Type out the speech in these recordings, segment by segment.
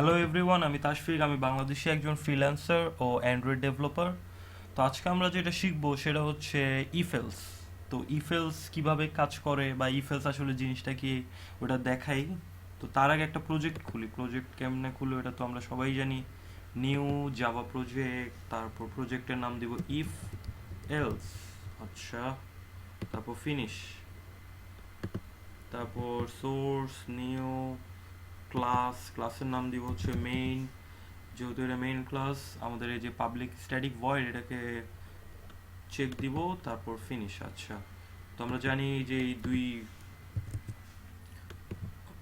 Hello everyone আমি তাশফিক, আমি বাংলাদেশি একজন ফ্রিল্যান্সার ও অ্যান্ড্রয়েড ডেভেলপার তো আজকে আমরা যেটা শিখব সেটা হচ্ছে ইফেলস তো ইফেলস কীভাবে কাজ করে বা ইফেলস আসলে জিনিসটা কি, ওটা দেখাই। তো তার আগে একটা প্রজেক্ট খুলি। প্রজেক্ট কেমনে খুলো এটা তো আমরা সবাই জানি। নিউ জাভা প্রজেক্ট তারপর প্রজেক্টের নাম দিব ইফ এলস আচ্ছা তারপর ফিনিশ তারপর সোর্স নিউ ক্লাস ক্লাসের নাম দিব হচ্ছে মেইন যেহেতু এটা মেইন ক্লাস আমাদের এই যে পাবলিক স্ট্যাটিক ভয়েড এটাকে চেক দিব, তারপর ফিনিশ আচ্ছা। তো আমরা জানি যে এই দুই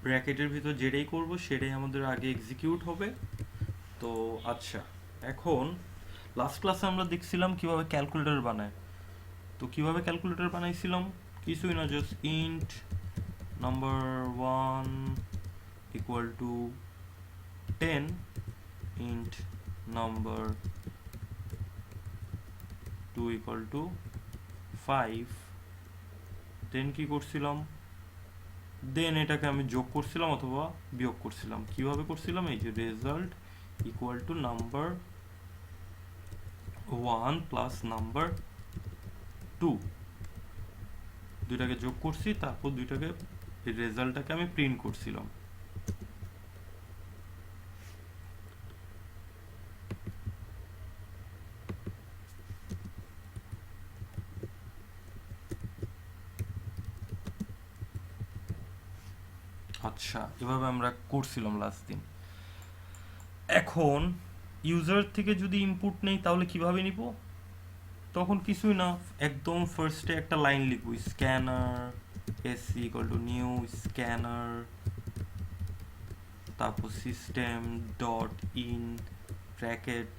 ব্র্যাকেটের ভিতর যেটাই করব, সেটাই আমাদের আগে এক্সিকিউট হবে। তো আচ্ছা এখন লাস্ট ক্লাসে আমরা দেখছিলাম কীভাবে ক্যালকুলেটর বানায়। তো কীভাবে ক্যালকুলেটর বানাইছিলাম? কিছুই না just int number one equal to 10 int number 2 equal to 5 then কি করছিলাম? দেন এটাকে আমি যোগ করছিলাম অথবা বিয়োগ করছিলাম। কীভাবে করছিলাম? এই যে result equal to number one plus number two দুইটাকে যোগ করছি, তারপর দুইটাকে রেজাল্টটাকে আমি প্রিন্ট করছিলাম। আচ্ছা এভাবে আমরা করছিলাম লাস্ট দিন। এখন ইউজার থেকে যদি ইনপুট নেই, তাহলে কীভাবে নিব? তখন কিছুই না, একদম ফার্স্টে একটা লাইন লিখব scanner sc equal to new scanner তারপর সিস্টেম ডট ইন ব্র্যাকেট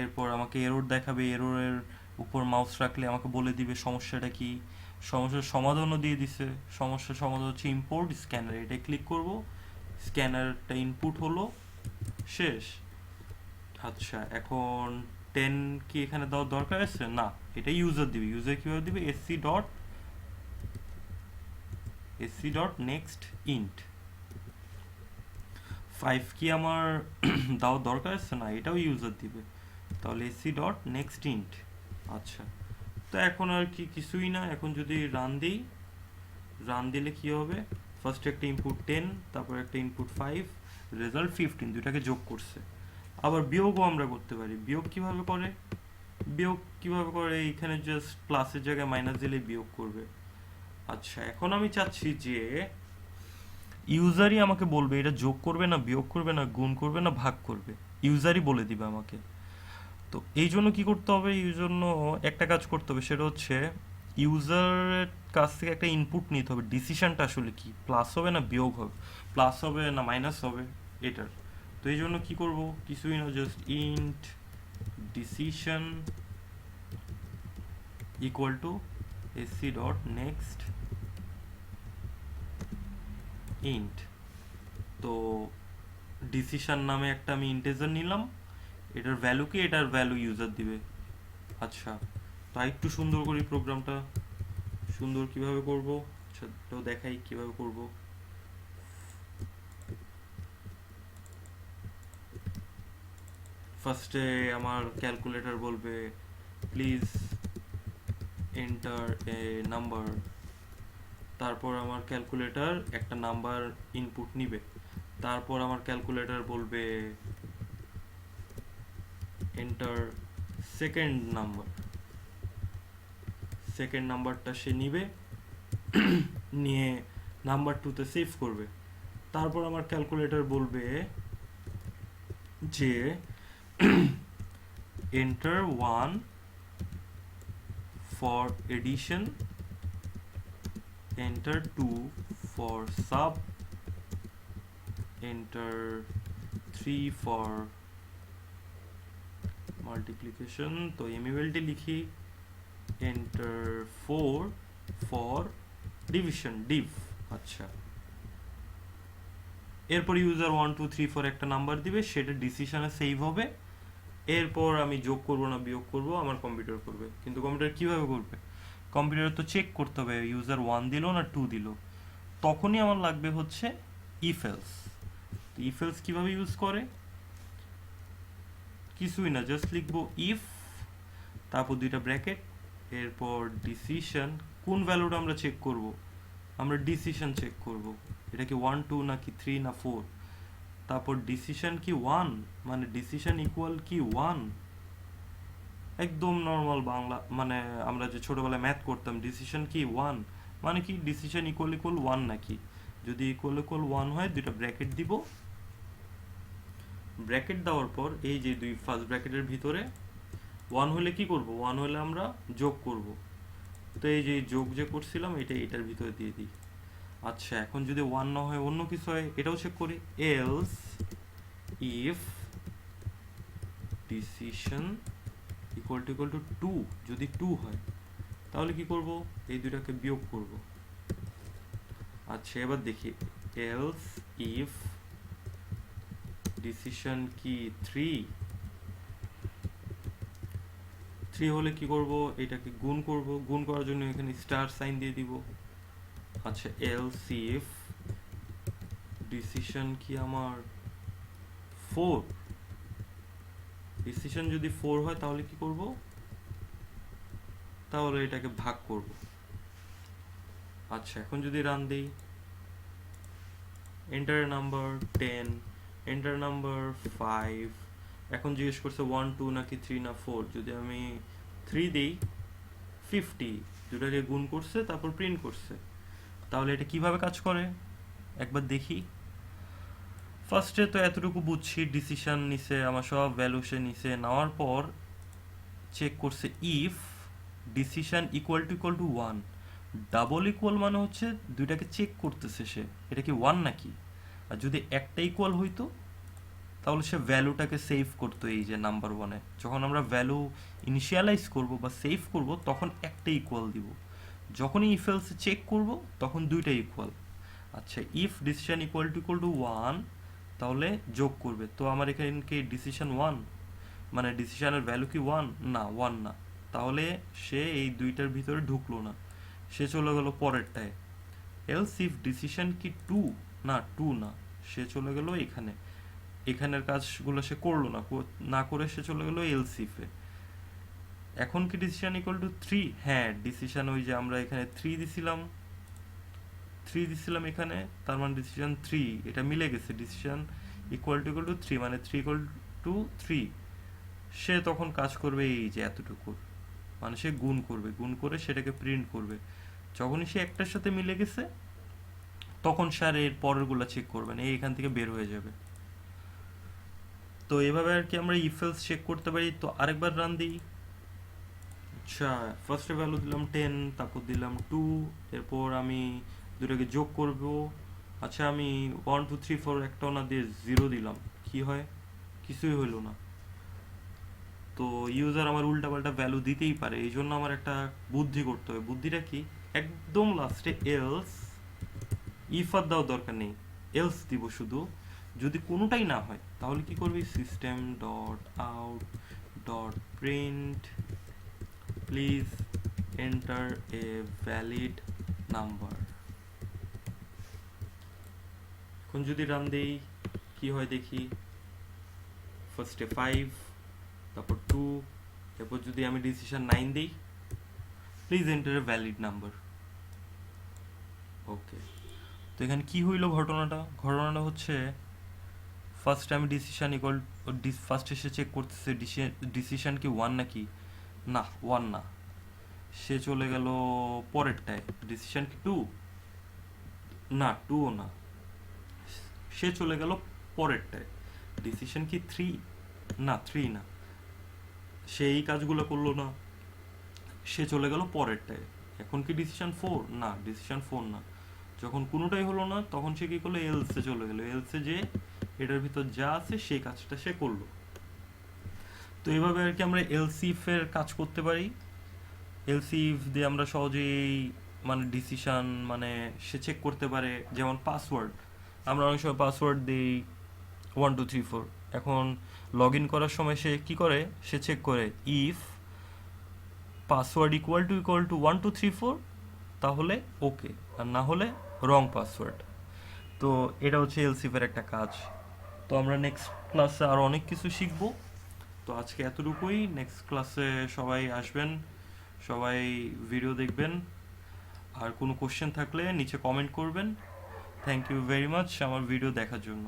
এরপর আমাকে এরর দেখাবে এররের উপর মাউস রাখলে আমাকে বলে দিবে সমস্যাটা কি। সমস্যার সমাধানও দিয়ে দিছে। সমস্যার সমাধান হচ্ছে ইম্পোর্ট স্ক্যানার এটা ক্লিক করব। স্ক্যানারটা ইনপুট হলো, শেষ। আচ্ছা এখন টেন কি এখানে দেওয়ার দরকার আছে? না, এটা ইউজার দিবে। ইউজার কীভাবে দিবে? Sc dot sc dot next int five কি আমার দেওয়ার দরকার আছে? না, এটাও ইউজার দিবে। তাহলে এসসি ডট নেক্সট ইন্ট আচ্ছা। তো এখন আর কি কিছুই না, এখন যদি রান দিই রান দিলে কি হবে? ফার্স্ট একটা ইনপুট টেন তারপর একটা ইনপুট ফাইভ রেজাল্ট ফিফটিন দুটাকে যোগ করছে। আবার বিয়োগও আমরা করতে পারি। বিয়োগ কীভাবে করে? বিয়োগ কীভাবে করে? এইখানে জাস্ট প্লাসের জায়গায় মাইনাস দিলে বিয়োগ করবে। আচ্ছা এখন আমি চাচ্ছি যে ইউজারই আমাকে বলবে, এটা যোগ করবে না, বিয়োগ করবে না, গুণ করবে না, ভাগ করবে। ইউজারই বলে দিবে আমাকে। তো এই জন্য কি করতে হবে? এই জন্য একটা কাজ করতে হবে, সেটা হচ্ছে ইউজারের কাছ থেকে একটা ইনপুট নিতে হবে। ডিসিশনটা আসলে কি? প্লাস হবে না বিয়োগ হবে? প্লাস হবে না মাইনাস হবে? এটার। তো এই জন্য কি করব? কিছুই না just int decision equal to sc dot next int তো ডিসিশন নামে একটা আমি ইন্টেজার নিলাম। এটার ভ্যালু কি? এটার ভ্যালু ইউজার দিবে। আচ্ছা তো একটু সুন্দর করি প্রোগ্রামটা সুন্দর কীভাবে করব? আচ্ছা তো দেখাই কীভাবে করব। ফার্স্টে আমার ক্যালকুলেটর বলবে প্লিজ এন্টার এ নাম্বার তারপর আমার ক্যালকুলেটর একটা নাম্বার ইনপুট নিবে। তারপর আমার ক্যালকুলেটর বলবে এন্টার সেকেন্ড নাম্বার সেকেন্ড নাম্বারটা সে নিবে, নিয়ে নাম্বার টুতে সেভ করবে। তারপর আমার ক্যালকুলেটর বলবে যে enter one for addition enter 2 for sub, enter 3 for multiplication, তো এমইউএলটি লিখি, enter 4 for division, div আচ্ছা। এরপর user one two three four একটা নাম্বার দিবে, সেটা ডিসিশনে সেভ হবে। এরপর আমি যোগ করব না বিয়োগ করব, আমার কম্পিউটার করবে। কিন্তু কম্পিউটার কীভাবে করবে? কম্পিউটার তো চেক করতে হবে ইউজার ওয়ান দিল না টু দিল। তখনই আমার লাগবে হচ্ছে ইফেলস ইফ এলস কীভাবে ইউজ করে? কিছুই না জাস্ট লিখব ইফ তারপর দুইটা ব্র্যাকেট এরপর ডিসিশন কোন ভ্যালুটা আমরা চেক করব? আমরা ডিসিশন চেক করব। এটা কি ওয়ান টু নাকি থ্রি না ফোর তারপর ডিসিশন কি ওয়ান মানে ডিসিশন ইকুয়াল কি ওয়ান একদম নর্মাল বাংলা মানে আমরা যে ছোটবেলায় ম্যাথ করতাম ডিসিশন কি ওয়ান মানে কি ডিসিশন ইকুয়াল ইকুয়াল ওয়ান নাকি? যদি ইকুয়াল ইকুয়াল ওয়ান হয় দুটো ব্র্যাকেট দিব ব্র্যাকেট দেওয়ার পর এই যে দুই ফার্স্ট ব্র্যাকেটের ভিতরে ওয়ান হলে কি করব? ওয়ান হলে আমরা যোগ করব। তো এই যে যোগ যে করছিলাম, এটা এটার ভিতরে দিয়ে দিই। আচ্ছা এখন যদি ওয়ান না হয়, অন্য কিছু হয়, এটাও চেক করি। Else if decision equal to equal to two যদি টু হয়, তাহলে কি করব? এই দুটাকে বিয়োগ করব। আচ্ছা এবার দেখি। এলস ইফ ডিসিশন কি? থ্রি থ্রি হলে কি করব? এটাকে গুণ করব। গুণ করার জন্য এখানে স্টার সাইন দিয়ে দিব। আচ্ছা এলস ইফ ডিসিশন কি আমার? ফোর ডিসিশন যদি ফোর হয়, তাহলে কি করব? তাহলে এটাকে ভাগ করব। আচ্ছা এখন যদি রান দেই enter number ten enter number five এখন জিজ্ঞেস করছে ওয়ান টু নাকি থ্রি না ফোর যদি আমি থ্রি দিই ফিফটি দুটাকে গুণ করছে, তারপর প্রিন্ট করছে। তাহলে এটা কীভাবে কাজ করে? একবার দেখি। ফার্স্টে তো এতটুকু বুঝছি ডিসিশন নিছে, আমার সব ভ্যালু সে নিছে। নেওয়ার পর চেক করছে if decision equal to equal to one double equal মানে হচ্ছে দুইটাকে চেক করতেছে সে। এটা কি ওয়ান নাকি? আর যদি একটা ইকুয়াল হইতো, তাহলে সে ভ্যালুটাকে সেভ করতো এই যে নাম্বার ওয়ানে যখন আমরা ভ্যালু ইনিশিয়ালাইজ করব বা সেভ করব, তখন একটা ইকুয়াল দিব। যখনই ইফ এলস চেক করব, তখন দুইটা ইকুয়াল আচ্ছা if decision equal to equal to one তাহলে যোগ করবে। তো আমার এখানে কি ডিসিশন ওয়ান মানে ডিসিশনের ভ্যালু কি ওয়ান না ওয়ান না। তাহলে সে এই দুইটার ভিতরে ঢুকলো না। সে চলে গেল পরেরটায়। এলস ইফ ডিসিশন কি টু না, টু না, সে চলে গেল এখানে। এখানের কাজগুলো সে করল না না করে সে চলে গেল এলসিফে। এখন কি ডিসিশন ইকুয়াল টু থ্রি হ্যাঁ ডিসিশন ওই যে আমরা এখানে থ্রি দিছিলাম। থ্রি দিছিলাম এখানে, তার মানে ডিসিশন থ্রি এটা মিলে গেছে। Decision equal to equal to three মানে থ্রি ইকুয়াল টু থ্রি সে তখন কাজ করবে এই যে এতটুকু। মানে সে গুণ করবে, গুণ করে সেটাকে প্রিন্ট করবে। যখনই সে একটার সাথে মিলে গেছে তখন স্যার এর পরেরগুলো চেক করবেন, এই এখান থেকে বের হয়ে যাবে। তো এভাবে আর কি আমরা ইফেলস চেক করতে পারি। তো আরেকবার রান দিই। আচ্ছা ফার্স্টে ভ্যালু দিলাম টেন তারপর দিলাম টু এরপর আমি দুটাকে যোগ করব। আচ্ছা আমি ওয়ান টু থ্রি ফোর একটাও না দিয়ে জিরো দিলাম। কি হয়? কিছুই হইল না। তো ইউজার আমার উল্টাপাল্টা ভ্যালু দিতেই পারে। এই জন্য আমার একটা বুদ্ধি করতে হবে। বুদ্ধিটা কি? একদম লাস্টে এলস ইফ আর দেওয়ার দরকার নেই। এলস দিব শুধু। যদি কোনোটাই না হয়, তাহলে কি করবি? System dot out dot print please enter a valid number এখন যদি রান দেই, কি হয় দেখি? ফার্স্টে ফাইভ তারপর টু এরপর যদি আমি ডিসিশন নাইন দিই please enter a valid number okay তো এখানে কি হইল ঘটনাটা? ঘটনাটা হচ্ছে ফার্স্ট আমি ডিসিশন ইকুয়াল ফার্স্ট এসে চেক করতেছে ডিসিশন কি ওয়ান নাকি? না ওয়ান না। সে চলে গেল পরেরটায়। ডিসিশন কি টু না টুও না। সে চলে গেল পরেরটায়। ডিসিশন কি থ্রি না থ্রি না। সে এই কাজগুলো করল না। সে চলে গেল পরেরটায়। এখন কি ডিসিশন ফোর না ডিসিশন ফোর না। যখন কোনোটাই হলো না, তখন সে কি করল? এলসে চলে গেলো। এলসে যে এটার ভিতর যা আছে সেই কাজটা সে করল। তো এইভাবে আর কি আমরা এলসিফ এর কাজ করতে পারি। এলসিফ দিয়ে আমরা সহজেই মানে ডিসিশান মানে সে চেক করতে পারে। যেমন পাসওয়ার্ড আমরা অনেক সময় পাসওয়ার্ড দিই ওয়ান টু থ্রি ফোর এখন লগ ইন করার সময় সে কি করে? সে চেক করে if password equal to equal to one two three four তাহলে ওকে, আর না হলে রং পাসওয়ার্ড তো এটা হচ্ছে এলসিফের একটা কাজ। তো আমরা নেক্সট ক্লাসে আরও অনেক কিছু শিখব। তো আজকে এতটুকুই। নেক্সট ক্লাসে সবাই আসবেন, সবাই ভিডিও দেখবেন। আর কোনো কোশ্চেন থাকলে নিচে কমেন্ট করবেন। থ্যাংক ইউ ভেরি মাচ আমার ভিডিও দেখার জন্য।